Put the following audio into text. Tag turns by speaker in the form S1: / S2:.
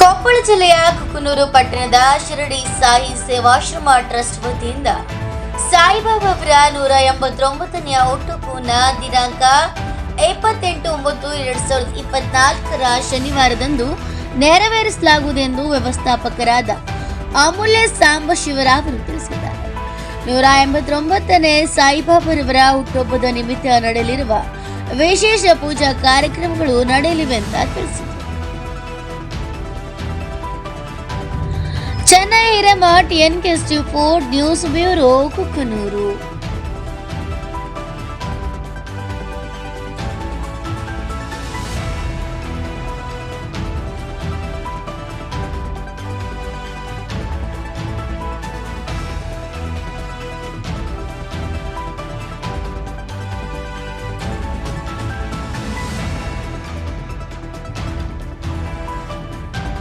S1: ಕೊಪ್ಪಳ ಜಿಲ್ಲೆಯ ಕುಕನೂರು ಪಟ್ಟಣದ ಶಿರಡಿ ಸಾಯಿ ಸೇವಾಶ್ರಮ ಟ್ರಸ್ಟ್ ವತಿಯಿಂದ ಸಾಯಿಬಾಬಾ ಅವರ ನೂರ ಎಂಬತ್ತೊಂಬತ್ತನೆಯ ಹುಟ್ಟುಪೂರ್ಣ ದಿನಾಂಕ ಇಪ್ಪತ್ತೆಂಟು ಒಂಬತ್ತು ಎರಡ್ ಸಾವಿರದ ಇಪ್ಪತ್ನಾಲ್ಕರ ಶನಿವಾರದಂದು ನೆರವೇರಿಸಲಾಗುವುದೆಂದು ವ್ಯವಸ್ಥಾಪಕರಾದ ಅಮೂಲ್ಯ ಸಾಂಬಶಿವರಾವರು ತಿಳಿಸಿದ್ದಾರೆ. ನೂರ ಎಂಬತ್ತೊಂಬತ್ತನೇ ಸಾಯಿಬಾಬರವರ ಹುಟ್ಟುಹಬ್ಬದ ನಿಮಿತ್ತ ನಡೆಯಲಿರುವ ವಿಶೇಷ ಪೂಜಾ ಕಾರ್ಯಕ್ರಮಗಳು ನಡೆಯಲಿವೆ ಅಂತ ತಿಳಿಸಿದರು Chennai Hiremath N K Ford news bureau Kukkanur